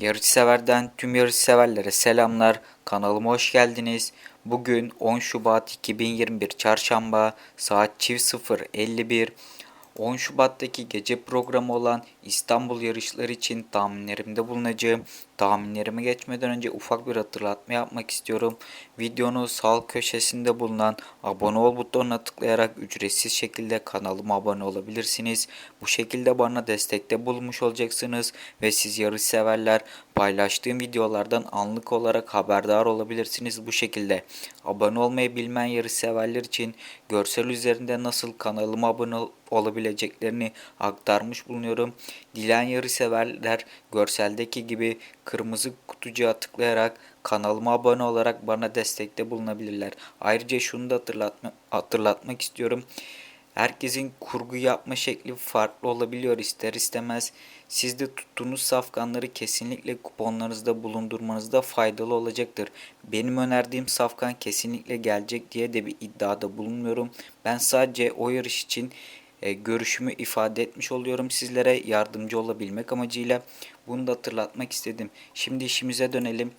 Yarış severden tüm yarış severlere selamlar. Kanalıma hoş geldiniz. Bugün 10 Şubat 2021 Çarşamba saat çift 0.51. 10 Şubat'taki gece programı olan İstanbul yarışları için tahminlerimde bulunacağım. Tahminlerime geçmeden önce ufak bir hatırlatma yapmak istiyorum. Videonun sağ köşesinde bulunan abone ol butonuna tıklayarak ücretsiz şekilde kanalıma abone olabilirsiniz. Bu şekilde bana destekte bulmuş olacaksınız ve siz yarış severler paylaştığım videolardan anlık olarak haberdar olabilirsiniz bu şekilde. Abone olmayı bilmeyen yarış severler için görsel üzerinde nasıl kanalıma abone olabileceklerini aktarmış bulunuyorum. Dilen yarış severler görseldeki gibi kırmızı kutucuğa tıklayarak kanalıma abone olarak bana destekte bulunabilirler. Ayrıca şunu da hatırlatma, hatırlatmak istiyorum. Herkesin kurgu yapma şekli farklı olabiliyor ister istemez. Siz de tuttuğunuz safkanları kesinlikle kuponlarınızda bulundurmanızda faydalı olacaktır. Benim önerdiğim safkan kesinlikle gelecek diye de bir iddiada bulunmuyorum. Ben sadece o yarış için e, görüşümü ifade etmiş oluyorum sizlere yardımcı olabilmek amacıyla. Bunu da hatırlatmak istedim. Şimdi işimize dönelim.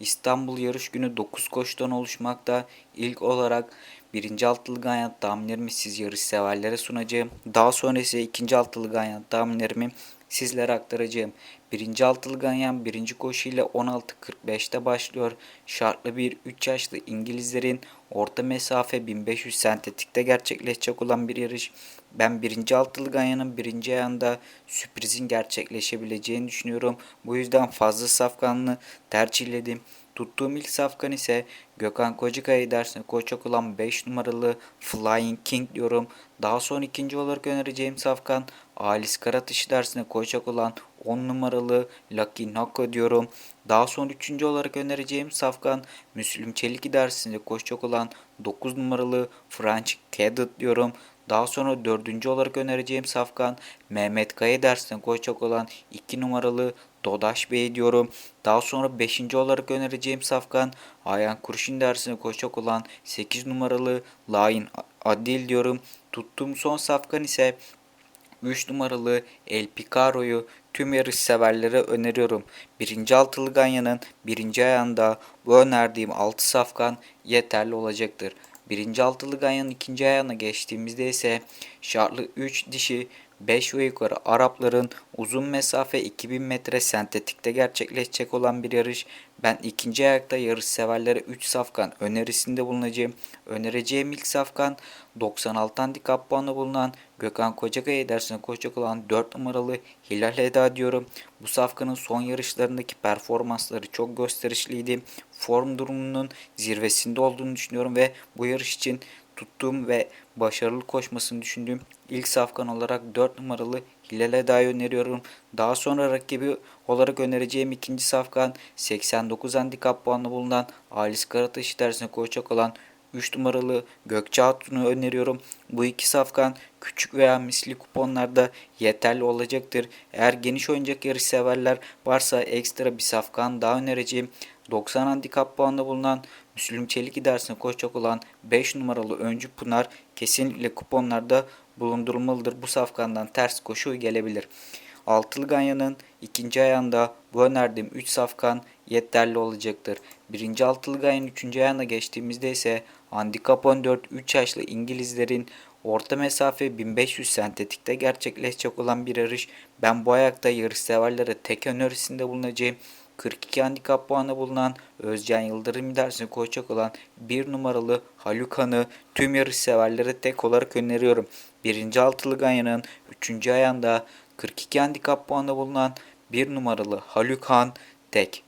İstanbul yarış günü 9 koşudan oluşmakta. İlk olarak birinci altılı ganyan tahminlerimi siz yarış severlere sunacağım. Daha sonra ise ikinci altılı ganyan tahminlerimi sizlere aktaracağım. Birinci altılı ganyan birinci koşu ile 16.45'te başlıyor. Şartlı bir 3 yaşlı İngilizlerin orta mesafe 1500 sentetikte gerçekleşecek olan bir yarış. Ben birinci altılı ganyanın birinci ayağında sürprizin gerçekleşebileceğini düşünüyorum. Bu yüzden fazla safkanlı tercihledim. Tuttuğum ilk safkan ise Gökhan Kocakaya dersine koçak olan 5 numaralı Flying King diyorum. Daha sonra ikinci olarak önereceğim safkan Alice Karatışı dersine koçak olan 10 numaralı Lucky Nako diyorum. Daha sonra üçüncü olarak önereceğim safkan Müslüm Çelik dersinde koşacak olan 9 numaralı French Cadet diyorum. Daha sonra dördüncü olarak önereceğim safkan Mehmet Kaya dersine koşacak olan 2 numaralı Dodaş Bey diyorum. Daha sonra 5. olarak önereceğim safkan Ayhan Kurşun dersine koşacak olan 8 numaralı Lain Adil diyorum. Tuttuğum son safkan ise 3 numaralı El Picaro'yu tüm yarış severlere öneriyorum. Birinci altılı ganyanın birinci ayağında bu önerdiğim 6 safkan yeterli olacaktır. Birinci altılı ganyanın ikinci ayağına geçtiğimizde ise şartlı 3 dişi 5 ve yukarı Arapların uzun mesafe 2000 metre sentetikte gerçekleşecek olan bir yarış. Ben ikinci ayakta yarış severlere 3 safkan önerisinde bulunacağım. Önereceğim ilk safkan 96 handikap puanı bulunan Gökhan Kocakaya dersine koşacak olan 4 numaralı Hilal Eda diyorum. Bu safkanın son yarışlarındaki performansları çok gösterişliydi. Form durumunun zirvesinde olduğunu düşünüyorum ve bu yarış için tuttuğum ve başarılı koşmasını düşündüğüm ilk safkan olarak 4 numaralı Hilal Eda'yı öneriyorum. Daha sonra rakibi olarak önereceğim ikinci safkan 89 handikap puanı bulunan Alis Karataş dersine koşacak olan 3 numaralı Gökçe Hatun'u öneriyorum. Bu iki safkan küçük veya misli kuponlarda yeterli olacaktır. Eğer geniş oyuncak yarış severler varsa ekstra bir safkan daha önereceğim. 90 handikap puanında bulunan Müslüm Çelik dersine koşacak olan 5 numaralı Öncü Pınar kesinlikle kuponlarda bulundurulmalıdır. Bu safkandan ters koşu gelebilir. Altılı Ganyan'ın ikinci ayağında bu önerdiğim 3 safkan yeterli olacaktır. Birinci Altılı Ganyan'ın üçüncü ayağına geçtiğimizde ise Handikap 14 3 yaşlı İngilizlerin orta mesafe 1500 sentetikte gerçekleşecek olan bir yarış. Ben bu ayakta yarış severlere tek önerisinde bulunacağım. 42 handikap puanı bulunan Özcan Yıldırım dersine koşacak olan bir numaralı Halukan'ı tüm yarış severlere tek olarak öneriyorum. Birinci altılı Ganyan'ın 3. ayağında 42 handikap puanı bulunan bir numaralı Halukan tek.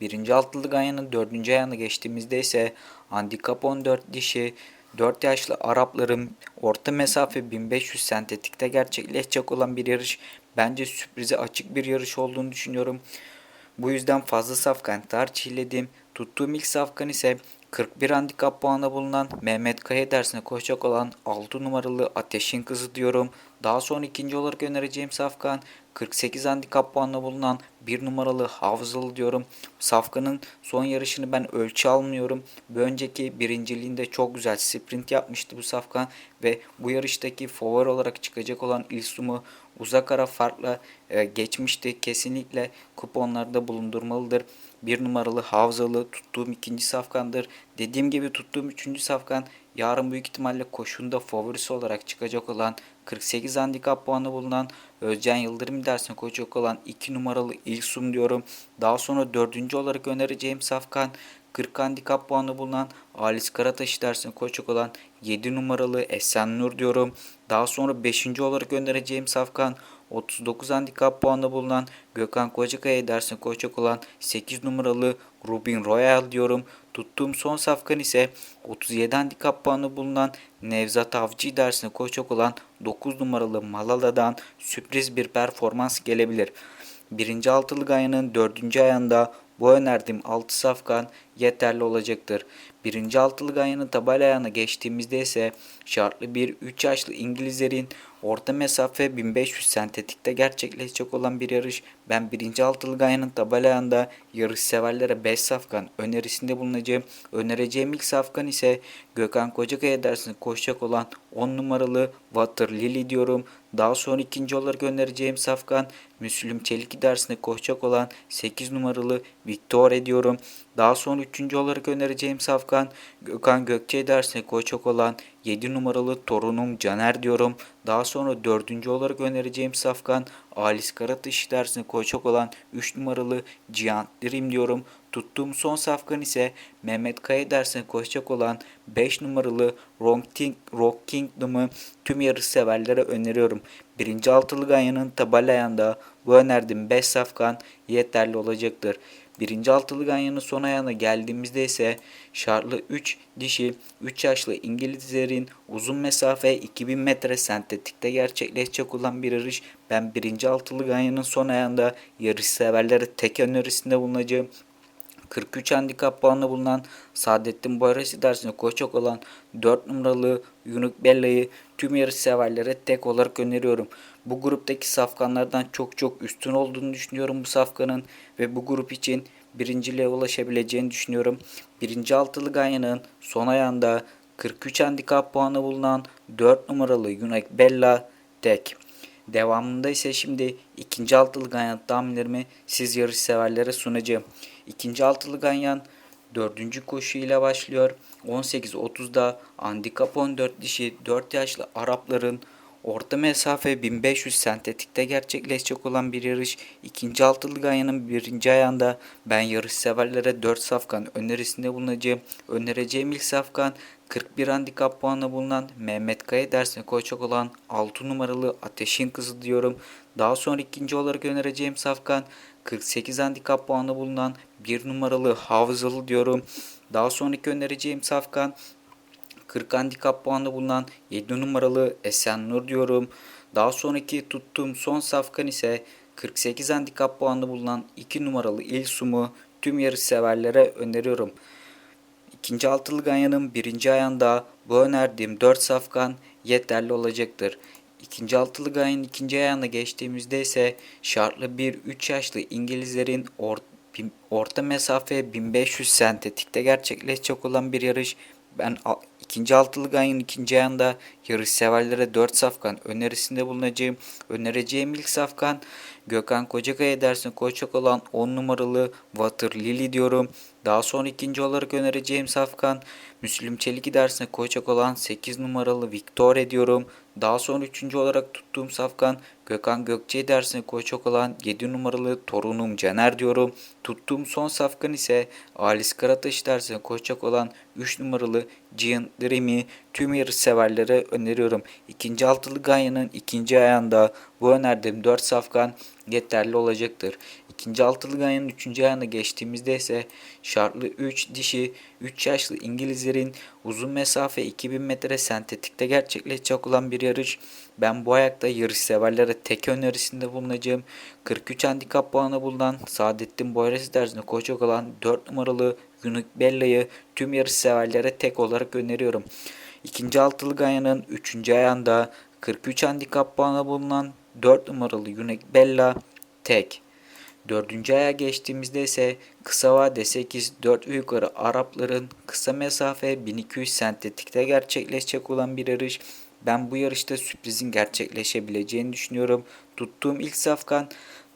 Birinci altılı Ganyan'ın 4. ayağına geçtiğimizde ise handikap 14 dişi 4 yaşlı Arapların orta mesafe 1500 sentetikte gerçekleşecek olan bir yarış. Bence sürprize açık bir yarış olduğunu düşünüyorum. Bu yüzden fazla safkan tercihledim. Tuttuğum ilk safkan ise 41 handikap puanı bulunan Mehmet Kaya dersine koşacak olan 6 numaralı Ateşin Kızı diyorum. Daha sonra ikinci olarak önereceğim safkan 48 handikap puanla bulunan bir numaralı Hafızalı diyorum. Safkan'ın son yarışını ben ölçü almıyorum. Bir önceki birinciliğinde çok güzel sprint yapmıştı bu Safkan ve bu yarıştaki favori olarak çıkacak olan İlsum'u uzak ara farkla e, geçmişti. Kesinlikle kuponlarda bulundurmalıdır. Bir numaralı Havzalı tuttuğum ikinci safkandır. Dediğim gibi tuttuğum üçüncü safkan yarın büyük ihtimalle koşunda favorisi olarak çıkacak olan 48 handikap puanı bulunan Özcan Yıldırım dersine koşacak olan 2 numaralı İlsum diyorum. Daha sonra dördüncü olarak önereceğim safkan 40 handikap puanı bulunan Alis Karataş dersine koşacak olan 7 numaralı Esen Nur diyorum. Daha sonra 5. olarak önereceğim safkan 39 handikap puanı bulunan Gökhan Kocakaya dersine koşacak olan 8 numaralı Rubin Royal diyorum. Tuttuğum son safkan ise 37 handikap puanı bulunan Nevzat Avcı dersine koşacak olan 9 numaralı Malala'dan sürpriz bir performans gelebilir. Birinci altılı gayanın dördüncü ayağında bu önerdiğim 6 safkan yeterli olacaktır. Birinci altılı gayanın tabela ayağına geçtiğimizde ise şartlı bir 3 yaşlı İngilizlerin orta mesafe 1500 sentetikte gerçekleşecek olan bir yarış. Ben birinci altılı gayanın tabela ayağında yarış severlere 5 safkan önerisinde bulunacağım. Önereceğim ilk safkan ise Gökhan Kocakaya dersine koşacak olan 10 numaralı Water Lily diyorum. Daha sonra ikinci olarak önereceğim safkan Müslüm Çelik dersine koşacak olan 8 numaralı Victor ediyorum. Daha sonra üçüncü olarak önereceğim safkan Gökhan Gökçe dersine koşacak olan 7 numaralı torunum Caner diyorum. Daha sonra dördüncü olarak önereceğim safkan Alis Karataş dersine koşacak olan 3 numaralı Cihan Dream diyorum. Tuttuğum son safkan ise Mehmet Kaya dersine koşacak olan 5 numaralı Rock, King, Rock Kingdom'ı tüm yarış severlere öneriyorum. Birinci altılı ganyanın tabela ayağında bu önerdiğim 5 safkan yeterli olacaktır. Birinci altılı ganyanın son ayağına geldiğimizde ise şartlı 3 dişi 3 yaşlı İngilizlerin uzun mesafe 2000 metre sentetikte gerçekleşecek olan bir yarış. Ben birinci altılı ganyanın son ayağında yarış severlere tek önerisinde bulunacağım. 43 handikap puanı bulunan Saadettin Boyrası dersine koşacak olan 4 numaralı Yunuk Bella'yı tüm yarış severlere tek olarak öneriyorum. Bu gruptaki safkanlardan çok çok üstün olduğunu düşünüyorum bu safkanın ve bu grup için birinciliğe ulaşabileceğini düşünüyorum. Birinci altılı Ganya'nın son ayağında 43 handikap puanı bulunan 4 numaralı Yunak Bella tek. Devamında ise şimdi ikinci altılı ganyan tahminlerimi siz yarış severlere sunacağım. İkinci altılı ganyan dördüncü koşu ile başlıyor. 18.30'da handikap 14 dişi 4 yaşlı Arapların orta mesafe 1500 sentetikte gerçekleşecek olan bir yarış. İkinci altılı ganyanın birinci ayağında ben yarış severlere 4 safkan önerisinde bulunacağım. Önereceğim ilk safkan 41 handikap puanı bulunan Mehmet Kaya dersine koçak olan 6 numaralı Ateşin Kızı diyorum. Daha sonra ikinci olarak önereceğim safkan 48 handikap puanı bulunan 1 numaralı Hafızalı diyorum. Daha sonraki önereceğim safkan 40 handikap puanı bulunan 7 numaralı Esen Nur diyorum. Daha sonraki tuttuğum son safkan ise 48 handikap puanı bulunan 2 numaralı İlsum'u tüm yarış severlere öneriyorum. İkinci altılı ganyanın birinci ayağında bu önerdiğim 4 safkan yeterli olacaktır. İkinci altılı ganyanın ikinci ayağına geçtiğimizde ise şartlı bir 3 yaşlı İngilizlerin or, orta mesafe 1500 sentetikte gerçekleşecek olan bir yarış. Ben ikinci altılı ganyanın ikinci ayağında yarış severlere 4 safkan önerisinde bulunacağım. Önereceğim ilk safkan Gökhan Kocakaya dersine koşacak olan 10 numaralı Water Lily diyorum. Daha sonra ikinci olarak önereceğim safkan Müslüm Çelik dersine koşacak olan 8 numaralı Victor ediyorum. Daha sonra üçüncü olarak tuttuğum safkan Gökhan Gökçe dersine koşacak olan 7 numaralı torunum Caner diyorum. Tuttuğum son safkan ise Alis Karataş dersine koşacak olan 3 numaralı Giant Dream'i tüm yarış severlere öneriyorum. İkinci altılı Ganya'nın ikinci ayağında bu önerdiğim 4 safkan yeterli olacaktır. İkinci altılı ganyanın üçüncü ayağına geçtiğimizde ise şartlı 3 dişi 3 yaşlı İngilizlerin uzun mesafe 2000 metre sentetikte gerçekleşecek olan bir yarış. Ben bu ayakta yarış severlere tek önerisinde bulunacağım. 43 handikap puanı bulunan Saadettin Boyrası dersine koşacak olan 4 numaralı Yunus Bella'yı tüm yarış severlere tek olarak öneriyorum. İkinci altılı ganyanın 3. ayağında 43 handikap puanı bulunan 4 numaralı Unique Bella tek. Dördüncü aya geçtiğimizde ise kısa vade 8 4 yukarı Arapların kısa mesafe 1200 sentetikte gerçekleşecek olan bir yarış. Ben bu yarışta sürprizin gerçekleşebileceğini düşünüyorum. Tuttuğum ilk safkan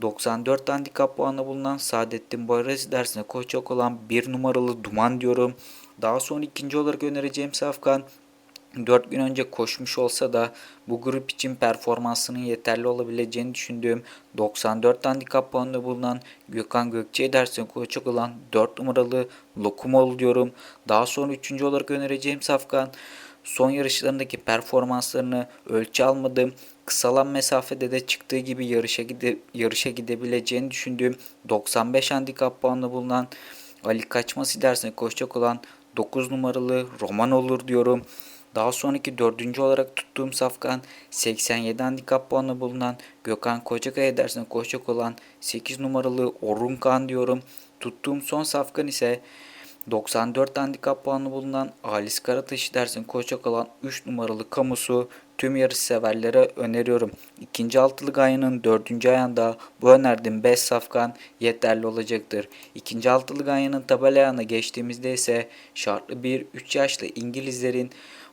94 handikap puanı bulunan Saadettin Boyraz dersine koşacak olan bir numaralı Duman diyorum. Daha sonra ikinci olarak önereceğim safkan 4 gün önce koşmuş olsa da bu grup için performansının yeterli olabileceğini düşündüğüm 94 handikap puanında bulunan Gökhan Gökçe dersine koşacak olan 4 numaralı Lokumol diyorum. Daha sonra 3. olarak önereceğim safkan son yarışlarındaki performanslarını ölçü almadığım kısalan mesafede de çıktığı gibi yarışa, gide, yarışa gidebileceğini düşündüğüm 95 handikap puanında bulunan Ali Kaçması dersine koşacak olan 9 numaralı Roman olur diyorum. Daha sonraki dördüncü olarak tuttuğum safkan 87 handikap puanı bulunan Gökhan Kocakaya dersine koşacak olan 8 numaralı Orunkan diyorum. Tuttuğum son safkan ise 94 handikap puanı bulunan Halis Karataş'ı dersin koşacak olan 3 numaralı kamusu tüm yarış severlere öneriyorum. İkinci altılı gayanın dördüncü ayağında bu önerdiğim 5 safkan yeterli olacaktır. İkinci altılı gayanın tabela ayağına geçtiğimizde ise şartlı bir 3 yaşlı İngilizlerin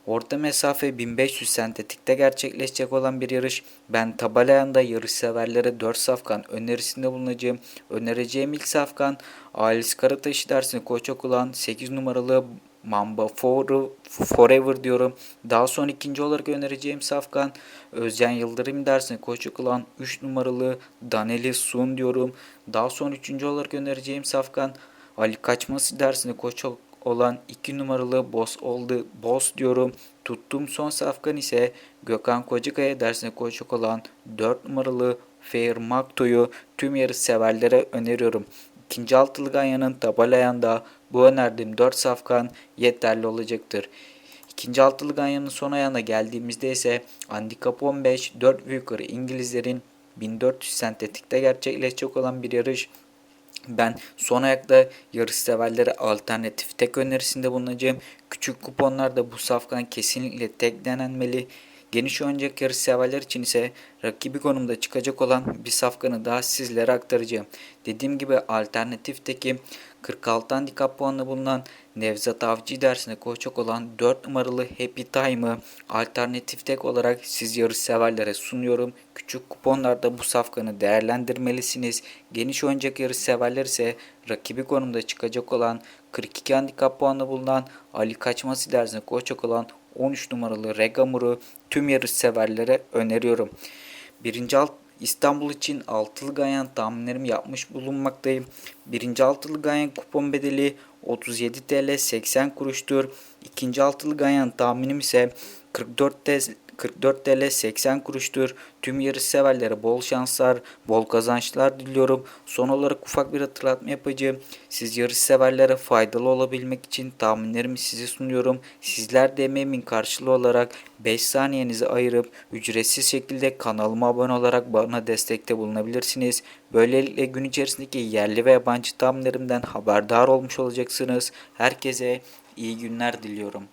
Orta mesafe 1500 sentetikte gerçekleşecek olan bir yarış. Ben tabelayanında yarış severlere 4 safkan önerisinde bulunacağım. Önereceğim ilk safkan Alis Karataş'ı dersine koçak olan 8 numaralı Mamba For Forever diyorum. Daha sonra ikinci olarak önereceğim safkan Özcan Yıldırım dersine koçak olan 3 numaralı Daneli Sun diyorum. Daha sonra üçüncü olarak önereceğim safkan Ali Kaçması dersine koçak olan 2 numaralı Boss oldu. Boss diyorum. Tuttuğum son safkan ise Gökhan Kocakaya dersine koçak olan 4 numaralı Fair Makto'yu tüm yarış severlere öneriyorum. İkinci altılı ganyanın tabelayanda bu önerdiğim 4 safkan yeterli olacaktır. İkinci altılı ganyanın son ayağına geldiğimizde ise handikap 15 4 yukarı İngilizlerin 1400 sentetikte gerçekleşecek olan bir yarış ben son ayakta yarış severlere alternatif tek önerisinde bulunacağım. Küçük kuponlarda bu safkan kesinlikle tek denenmeli. Geniş oynayacak yarış severler için ise rakibi konumda çıkacak olan bir safkanı daha sizlere aktaracağım. Dediğim gibi alternatifteki 46 handikap puanla bulunan Nevzat Avcı dersine koşacak olan 4 numaralı Happy Time'ı alternatif tek olarak siz yarış severlere sunuyorum. Küçük kuponlarda bu safkanı değerlendirmelisiniz. Geniş oynayacak yarış severler ise rakibi konumda çıkacak olan 42 handikap puanla bulunan Ali Kaçması dersine koşacak olan 13 numaralı Regamur'u tüm yarış severlere öneriyorum. Birinci alt İstanbul için altılı gayan tahminlerimi yapmış bulunmaktayım. Birinci altılı gayan kupon bedeli 37 TL 80 kuruştur. İkinci altılı gayan tahminim ise 44 TL 44 TL 80 kuruştur. Tüm yarış severlere bol şanslar, bol kazançlar diliyorum. Son olarak ufak bir hatırlatma yapacağım. Siz yarış severlere faydalı olabilmek için tahminlerimi size sunuyorum. Sizler de emeğimin karşılığı olarak 5 saniyenizi ayırıp ücretsiz şekilde kanalıma abone olarak bana destekte bulunabilirsiniz. Böylelikle gün içerisindeki yerli ve yabancı tahminlerimden haberdar olmuş olacaksınız. Herkese iyi günler diliyorum.